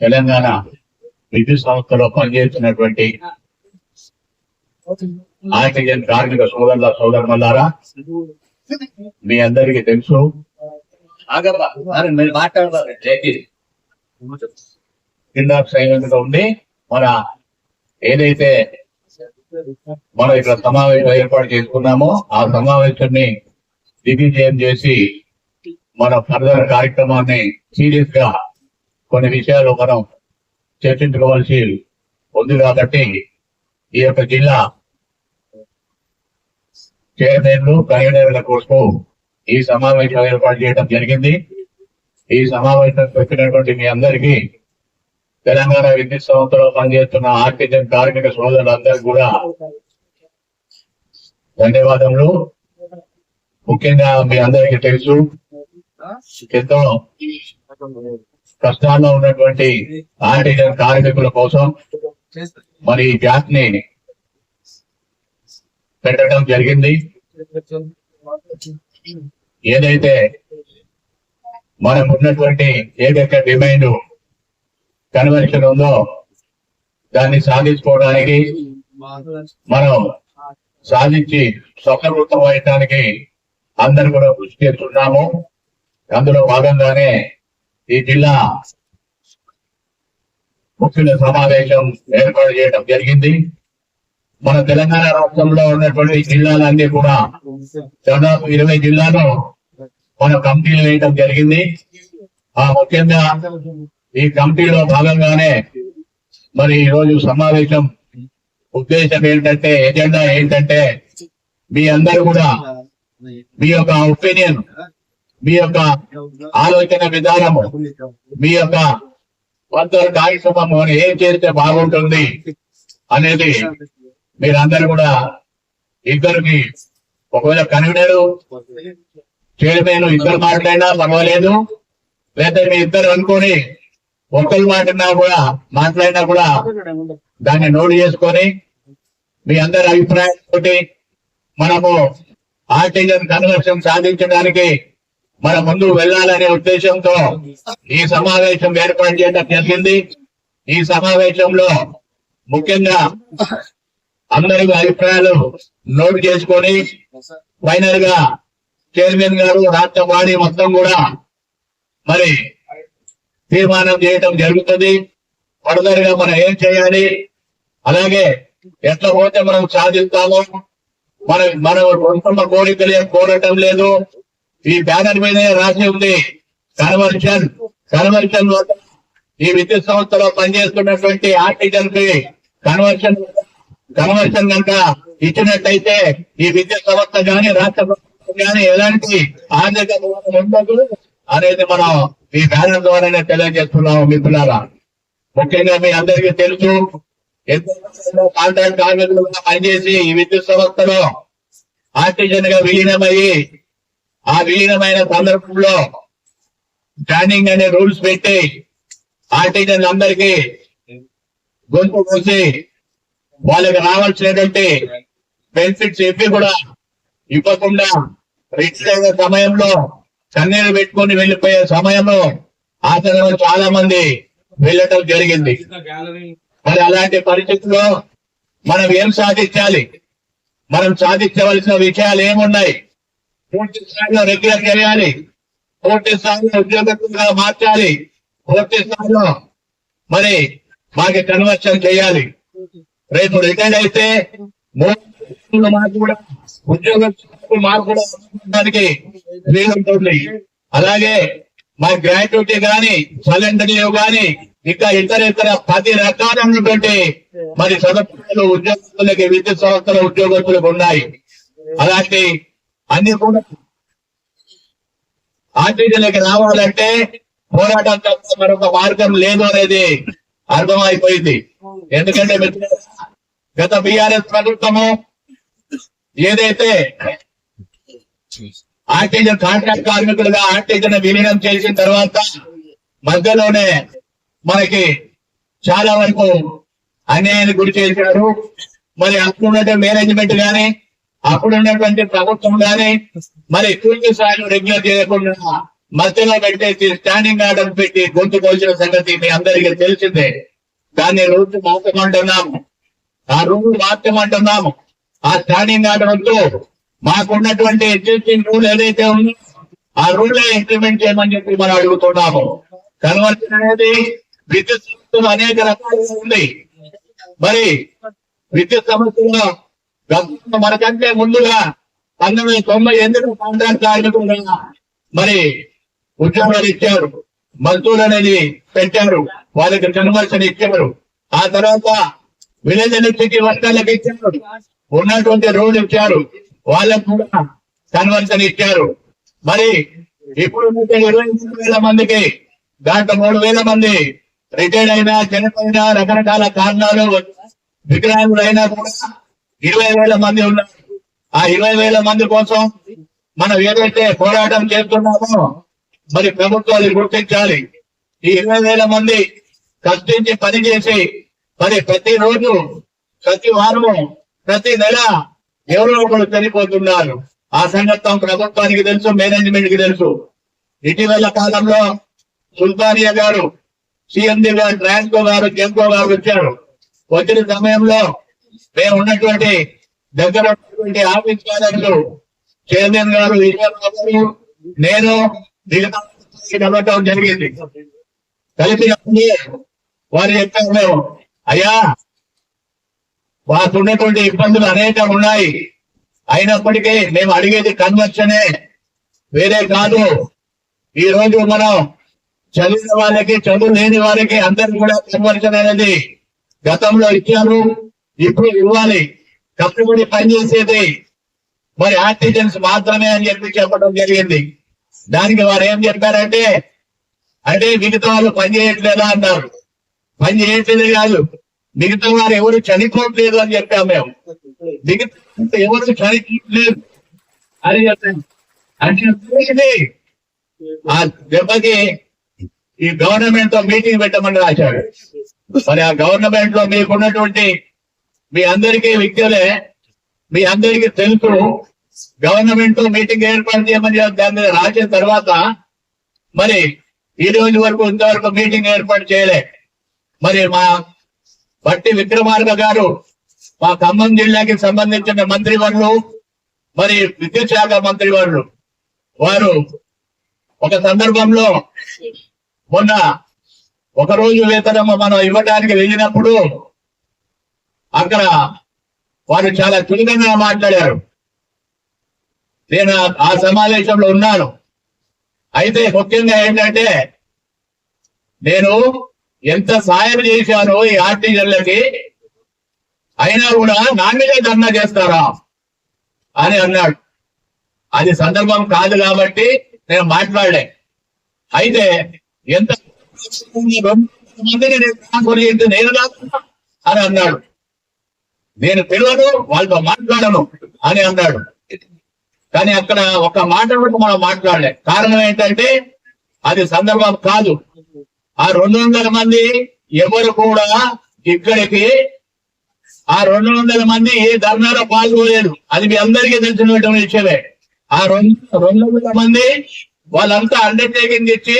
తెలంగాణ విద్యుత్ సంస్థలో పనిచేస్తున్నటువంటి ఆక్సిజన్ కార్మిక సోదరుల సోదరులారా మీ అందరికీ తెలుసు. ఉండి మన ఏదైతే మనం ఇక్కడ సమావేశం ఏర్పాటు చేసుకున్నామో ఆ సమావేశాన్ని దిగ్విజయం చేసి మన ఫర్దర్ కార్యక్రమాన్ని సీరియస్గా కొన్ని విషయాలు మనం చర్చించుకోవాల్సి ఉంది కాబట్టి ఈ యొక్క జిల్లా చైర్మన్లు కన్వీనర్ల కోసం ఈ సమావేశం ఏర్పాటు చేయడం జరిగింది. ఈ సమావేశం పెట్టినటువంటి మీ అందరికీ తెలంగాణ విద్యుత్ సంస్థలో పనిచేస్తున్న ఆర్టిజన్ కార్మిక సోదరులందరికీ కూడా ధన్యవాదములు. ముఖ్యంగా మీ అందరికీ తెలుసు ఎంతో కష్టాల్లో ఉన్నటువంటి ఆర్టిజన్ కార్మికుల కోసం మరి ఈ ని పెట్టడం జరిగింది. ఏదైతే మనం ఉన్నటువంటి ఏదైతే డిమాండ్ కన్వెన్షన్ ఉందో దాన్ని సాధించుకోవడానికి మనం సాధించి సఫలవృతం అయ్యడానికి అందరు కూడా కృషి చేస్తున్నాము. అందులో భాగంగానే ఈ జిల్లా ముఖ్యుల సమావేశం ఏర్పాటు చేయడం జరిగింది. మన తెలంగాణ రాష్ట్రంలో ఉన్నటువంటి జిల్లాలన్నీ కూడా దాదాపు ఇరవై జిల్లాలో మన కమిటీలు వేయడం జరిగింది. ఆ ముఖ్యంగా ఈ కమిటీలో భాగంగానే మరి ఈ రోజు సమావేశం ఉద్దేశం ఏంటంటే ఎజెండా ఏంటంటే మీ అందరూ కూడా మీ యొక్క ఒపీనియన్ మీ యొక్క ఆలోచన విధానము మీ యొక్క కొంత కార్యక్రమము ఏం చేస్తే బాగుంటుంది అనేది మీరందరూ కూడా ఇద్దరికి ఒకవేళ కన్వీనర్ చైర్మన్ ఇద్దరు మాట్లాడినా పర్వాలేదు. లేదా మీ ఇద్దరు అనుకొని ఒకరు మాట్లాడినా కూడా మాట్లాడినా కూడా దాన్ని నోట్ చేసుకొని మీ అందరి అభిప్రాయంతో మనము ఆర్టిజన్ కన్వర్షన్ సాధించడానికి మన ముందు వెళ్ళాలనే ఉద్దేశంతో ఈ సమావేశం ఏర్పాటు చేయడం జరిగింది. ఈ సమావేశంలో ముఖ్యంగా అందరి అభిప్రాయాలు నోట్ చేసుకొని ఫైనల్గా చైర్మన్ గారు రాష్ట్ర బాడీ మొత్తం కూడా మరి తీర్మానం చేయడం జరుగుతుంది. ఫర్దర్గా మనం ఏం చేయాలి? అలాగే ఎట్లా పోతే మనం సాధిస్తామో? మనం మనం సొంత కోరికలు కోరటం లేదు. ఈ బ్యానర్ మీదే రాసి ఉంది. కన్వర్షన్ కన్వర్షన్ ఈ విద్యుత్ సంస్థలో పనిచేస్తున్నటువంటి ఆర్టిజన్కి కన్వర్షన్ కన్వర్షన్ కనుక ఇచ్చినట్టయితే ఈ విద్యుత్ సంస్థ కానీ రాష్ట్ర ప్రభుత్వం కానీ ఎలాంటి ఆర్థిక ఉండదు అనేది మనం ఈ బ్యానర్ ద్వారానే తెలియజేస్తున్నాము మిత్రులారా. ముఖ్యంగా మీ అందరికీ తెలుసు ఎంతో కాంట్రాక్ట్ కార్మికులుగా పనిచేసి ఈ విద్యుత్ సంస్థలో ఆర్టిజన్గా విలీనమయ్యి ఆ విలీనమైన సందర్భంలో జాయినింగ్ అనే రూల్స్ పెట్టి ఆర్టిజన్ అందరికీ గొంతు కోసి వాళ్ళకి రావాల్సినటువంటి బెనిఫిట్స్ ఇవి కూడా ఇవ్వకుండా రిటైర్ అయ్యే సమయంలో కన్నీరు పెట్టుకొని వెళ్ళిపోయే సమయంలో ఆచరణ చాలా మంది వెళ్ళటం జరిగింది. మరి అలాంటి పరిస్థితుల్లో మనం ఏం సాధించాలి? మనం సాధించవలసిన విషయాలు ఏమున్నాయి? పూర్తి స్థాయిలో రెగ్యులర్ చేయాలి. పూర్తి స్థాయిలో ఉద్యోగంగా మార్చాలి. పూర్తి స్థాయిలో మరి మాకు కన్వర్షన్ చేయాలి. రేపు రిటైర్డ్ అయితే మూడు మాకు కూడా ఉద్యోగ మాకు కూడా వీలుంటుంది అలాగే మా గ్రాట్యుటీ గాని సలెండర్ లీవ్ గాని ఇంకా ఇతర ఇతర పది రకాలైనటువంటి మరి సదుపాయాలు ఉద్యోగస్తులకి విద్యుత్ సంస్థల ఉద్యోగస్తులకు ఉన్నాయి. అలాంటి అన్ని కూడా రావాలంటే పోరాటం తప్ప మరొక మార్గం లేదు అనేది అర్థమైపోయింది. ఎందుకంటే గత బిఆర్ఎస్ ప్రభుత్వము ఏదైతే ఆర్టీజన్ కాంట్రాక్ట్ కార్మికులుగా ఆర్టీజన్ విలీనం చేసిన తర్వాత మధ్యలోనే మనకి చాలా వరకు అన్యాయానికి గురి చేశారు మరి అప్పుడున్నటువంటి మేనేజ్మెంట్ గానీ అప్పుడున్నటువంటి ప్రభుత్వం గాని మరి పూర్తి స్థాయిలో రెగ్యులర్ చేయకుండా మధ్యలో పెట్టేసి స్టాండింగ్ ఆర్డర్ పెట్టి గొంతు కోసిన సంగతి మీ అందరికీ తెలిసిందే. దాన్ని రూట్ మార్చమంటున్నాము. ఆ రూల్ మార్చమంటున్నాము. ఆ స్టాండింగ్ ఆర్డర్ వద్దు. మాకున్నటువంటి ఎగ్జిస్టింగ్ రూల్ ఏదైతే ఉందో ఆ రూల్ ఇంప్లిమెంట్ చేయమని చెప్పి మనం అడుగుతున్నాము. కన్వర్షన్ అనేది విద్యుత్ సంస్థలు అనేక రకాలుగా ఉంది. మరి విద్యుత్ సమస్యలో గతంలో మనకంటే ముందుగా పంతొమ్మిది తొంభై ఎనిమిది కాంట్రాక్ట్ కార్మికులుగా మరి ఉద్యోగాలు ఇచ్చారు. మజదూరు అనేది పెట్టారు. వాళ్ళకి కన్వర్షన్ ఇచ్చారు. ఆ తర్వాత విలేజ్ ఎలక్ట్రిసిటీ వర్గాలకు ఇచ్చారు. ఉన్నటువంటి రోడ్లు ఇచ్చారు. వాళ్ళకు కూడా కన్వర్షన్ ఇచ్చారు. మరి ఇప్పుడు ఇరవై మూడు వేల మందికి దాంట్లో మూడు వేల మంది రిటైర్డ్ అయినా చనిపోయినా రకరకాల కారణాలు వికలాంగులైనా కూడా ఇరవై వేల మంది ఉన్నారు. ఆ ఇరవై వేల మంది కోసం మనం ఏదైతే పోరాటం చేస్తున్నామో మరి ప్రభుత్వాలు గుర్తించాలి. ఈ ఇరవై వేల మంది కష్టించి పని చేసి మరి ప్రతి రోజు ప్రతి వారము ప్రతి నెల ఎవరో ఒకరు చనిపోతున్నారు. ఆ సంగతి ప్రభుత్వానికి తెలుసు మేనేజ్మెంట్కి తెలుసు. ఇటీవల కాలంలో సుల్తానియా గారు సిఎండి గారు ట్రాన్స్కో గారు జెంకో గారు వచ్చారు. వచ్చిన సమయంలో మేము ఉన్నటువంటి దగ్గర ఉన్నటువంటి ఆఫీస్ మేనేజర్లు చైర్మన్ గారు గారు నేను కలవటం జరిగింది. కలిపినప్పుడు వారు చెప్పారు మేము అయ్యా మాకున్నటువంటి ఇబ్బందులు అనేక ఉన్నాయి. అయినప్పటికీ మేము అడిగేది కన్వర్షనే. వేరే కాదు. ఈ రోజు మనం చదివిన వాళ్ళకి చదువు లేని వారికి అందరికి కూడా కన్వర్షన్ అనేది గతంలో ఇచ్చారు. ఇప్పుడు ఇవ్వాలి. కష్టపడి పనిచేసేది మరి ఆర్టిజన్స్ మాత్రమే అని చెప్పి చెప్పడం జరిగింది. దానికి వారు ఏం చెప్పారంటే అంటే మిగతా వాళ్ళు పని చేయట్లేదా అన్నారు. పని చేయట్లేదు కాదు. మిగతా వారు ఎవరు చనిపోవట్లేదు అని చెప్పాము మేము. మిగతా ఎవరు చనిపోవట్లేదు అని చెప్పాము అంటే ఆ దెబ్బకి ఈ గవర్నమెంట్తో మీటింగ్ పెట్టమని రాశాడు మరి ఆ గవర్నమెంట్లో మీకున్నటువంటి మీ అందరికీ విద్యలే మీ అందరికీ తెలుసు గవర్నమెంట్ మీటింగ్ ఏర్పాటు చేయమని దాని మీద రాసిన తర్వాత మరి ఈ రోజు వరకు ఇంతవరకు మీటింగ్ ఏర్పాటు చేయలే. మరి మా బట్టి విక్రమార్క గారు మా ఖమ్మం జిల్లాకి సంబంధించిన మంత్రివర్లు మరి విద్యుత్ శాఖ మంత్రివర్లు వారు ఒక సందర్భంలో మొన్న ఒక రోజు వేతనం మనం ఇవ్వడానికి వెళ్ళినప్పుడు అక్కడ వారు చాలా చురుకంగా మాట్లాడారు. నేను ఆ- సమావేశంలో ఉన్నాను. అయితే ముఖ్యంగా ఏంటంటే నేను ఎంత సాయం చేశాను ఈ ఆర్టీజన్లకి అయినా కూడా నా మీదే ధర్నా చేస్తారా అని అన్నాడు. అది సందర్భం కాదు కాబట్టి నేను మాట్లాడలే. అయితే ఎంత మందిని నేను నేను అని అన్నాడు. నేను పిలవను వాళ్ళతో మాట్లాడను అని అన్నాడు. కానీ అక్కడ ఒక మాట కూడా మనం మాట్లాడలే. కారణం ఏంటంటే అది సందర్భం కాదు. ఆ రెండు వందల మంది ఎవరు కూడా ఇక్కడికి ఆ రెండు వందల మంది ఏ ధర్నాలో పాల్గొలేదు. అది మీ అందరికీ తెలిసినటువంటి విషయమే ఆ రెండు రెండు వందల మంది వాళ్ళంతా అండర్టేకింగ్ ఇచ్చి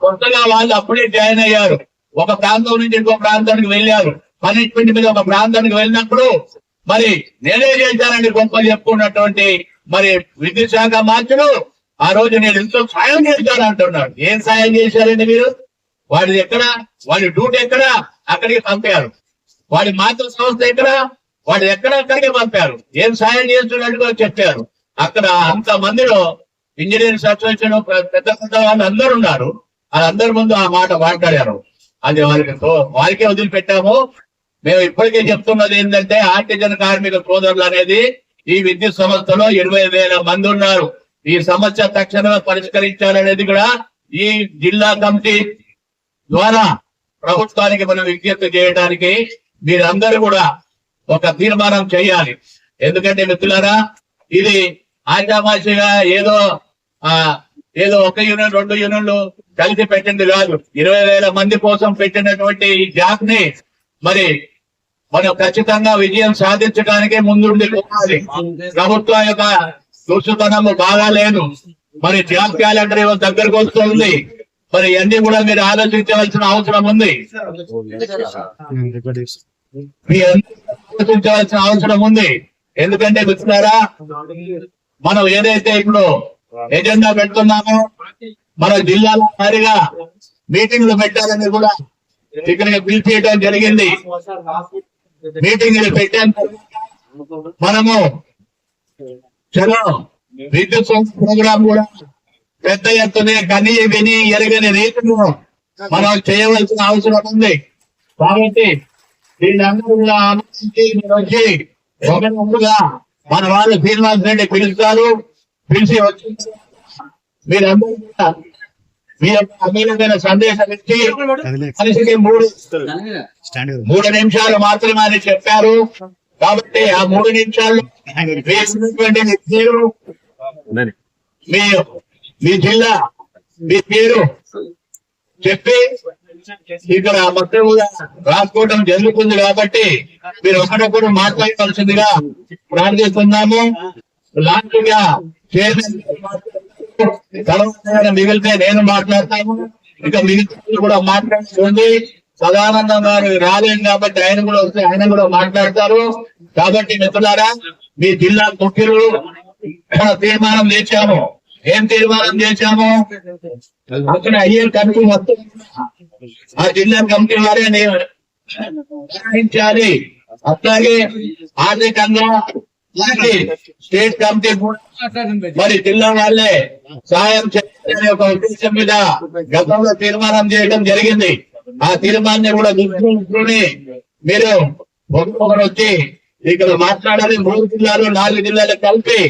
కొత్తగా వాళ్ళు అప్పుడే జాయిన్ అయ్యారు. ఒక ప్రాంతం నుంచి ఇంకో ప్రాంతానికి వెళ్ళారు. పనిష్మెంట్ మీద ఒక ప్రాంతానికి వెళ్ళినప్పుడు మరి నేనే చేశానని గొప్ప చెప్పుకున్నటువంటి మరి విద్యుత్ శాఖ మార్చులు ఆ రోజు నేను ఎంతో సాయం చేశాను అంటున్నాడు ఏం సాయం చేశారండి మీరు? వాడి ఎక్కడ? వాడి డ్యూటీ ఎక్కడ? అక్కడికి పంపారు. వాడి మాతృ సంస్థ ఎక్కడ? వాడు ఎక్కడ? అక్కడికి పంపారు. ఏం సాయం చేస్తున్నట్టుగా చెప్పారు. అక్కడ అంత మందిలో ఇంజనీరింగ్ అసోసియేషన్ పెద్ద పెద్ద వాళ్ళు అందరు ఉన్నారు. వాళ్ళందరి ముందు ఆ మాట మాట్లాడారు. అది వారికి వారికే వదిలిపెట్టాము. మేము ఇప్పటికే చెప్తున్నది ఏంటంటే ఆర్టిజన్ కార్మిక సోదరులు అనేది ఈ విద్యుత్ సంస్థలో ఇరవై వేల మంది ఉన్నారు. ఈ సమస్య తక్షణమే పరిష్కరించాలనేది కూడా ఈ జిల్లా కమిటీ ద్వారా ప్రభుత్వానికి మనం విజ్ఞప్తి చేయడానికి మీరందరూ కూడా ఒక తీర్మానం చేయాలి. ఎందుకంటే మిత్రులారా ఇది ఆశామాషిగా ఏదో ఆ ఏదో ఒక యూనియన్ రెండు యూనియన్లు కలిసి పెట్టింది కాదు. ఇరవై వేల మంది కోసం పెట్టినటువంటి ఈ జాబ్ని మరి మనం ఖచ్చితంగా విజయం సాధించడానికే ముందుండి పోవాలి. ప్రభుత్వం యొక్క దుస్తుతనము బాగా లేదు. మరి జాబ్ క్యాలెండర్ దగ్గరకు వస్తుంది. మరి ఇవన్నీ కూడా మీరు ఆలోచించవలసిన అవసరం ఉంది. మీ ఆలోచించవలసిన అవసరం ఉంది. ఎందుకంటే మిత్రులారా మనం ఏదైతే ఇప్పుడు ఎజెండా పెడుతున్నామో మన జిల్లాల వారిగా మీటింగ్లు పెట్టాలని కూడా ఇక్కడ పిలిచేయడం జరిగింది. మీటింగ్ పెట్టాను మనము చలో విద్యుత్ సంస్థ ప్రోగ్రాం కూడా పెద్ద ఎత్తున కని విని ఎరగని రీతిలో మనం చేయవలసిన అవసరం ఉంది. కాబట్టి దీని కూడా ఆలోచించి మీరు వచ్చి ఒకరిగా మన వాళ్ళు శ్రీనివాస్ రెడ్డి పిలుస్తారు. పిలిచి వచ్చి మీరందరూ కూడా మీ యొక్క అమూల్యమైన సందేశం ఇచ్చి మనిషికి మూడు మూడు నిమిషాలు మాత్రమే అని చెప్పారు. కాబట్టి ఆ మూడు నిమిషాలు వేసినటువంటి మీ మీ మీ జిల్లా మీ పేరు చెప్పి ఇక్కడ మొత్తం కూడా రాసుకోవడం జరుగుతుంది కాబట్టి మీరు ఒకరొకరు మాట్లాడవలసిందిగా ప్రార్థిస్తున్నాము. లాస్ట్గా చైర్మన్ మిగిలితే నేను మాట్లాడతాను. ఇంకా మిగిలిన కూడా మాట్లాడుతుంది సదానందం గారు రాలేదు కాబట్టి ఆయన కూడా వస్తే ఆయన కూడా మాట్లాడతారు. కాబట్టి మిత్రులారా మీ జిల్లా ముఖ్యులు తీర్మానం చేశాము. ఏం తీర్మానం చేశాము? అక్కడ అయ్యే కమిటీ మొత్తం ఆ జిల్లా కమిటీ వారే నేను అట్లాగే ఆర్థికంగా స్టేట్ కమిటీ మరి జిల్లా వాళ్ళే సాయం చేయాలనే ఒక ఉద్దేశం మీద గతంలో తీర్మానం చేయడం జరిగింది. ఆ తీర్మానాన్ని కూడా దృష్టిలో మీరు ఒకరు వచ్చి ఇక్కడ మాట్లాడాలి. మూడు జిల్లాలు నాలుగు జిల్లాలు కలిపి